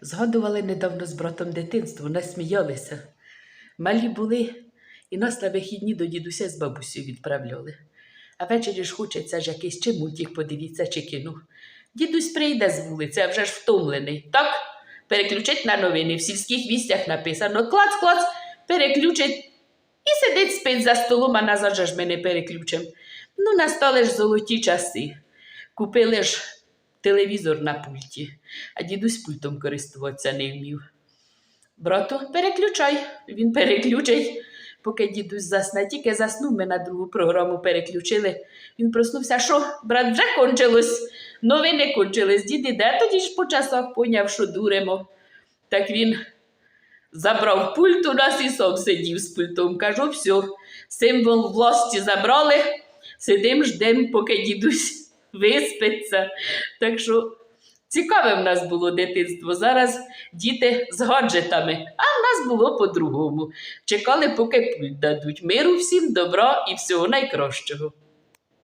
Згадували недавно з братом дитинство, насміялися. Малі були і нас на вихідні до дідуся з бабусею відправляли. А ввечері ж хочеться ж якийсь чи мультик подивіться, чи кіно. Дідусь прийде з вулиці, а вже ж втомлений. Так, переключить на новини. В сільських вістях написано клац-клац, переключить і сидить спить за столом, а назад же ж ми не. Ну, настали ж золоті часи. Купили ж телевізор на пульті, а дідусь пультом користуватися не вмів. Брату, переключай. Він переключить, поки дідусь засне. Тільки заснув, ми на другу програму переключили. Він проснувся, що, брат, вже кончилось. Новини кончились. Дід іде, тоді ж по часах поняв, що дуримо. Так він забрав пульт у нас і сам сидів з пультом. Кажу, все, символ власті забрали, сидим, ждем, поки дідусь виспиться. Так що цікаве в нас було дитинство. Зараз діти з гаджетами, а в нас було по-другому. Чекали, поки дадуть. Миру всім, добра і всього найкращого.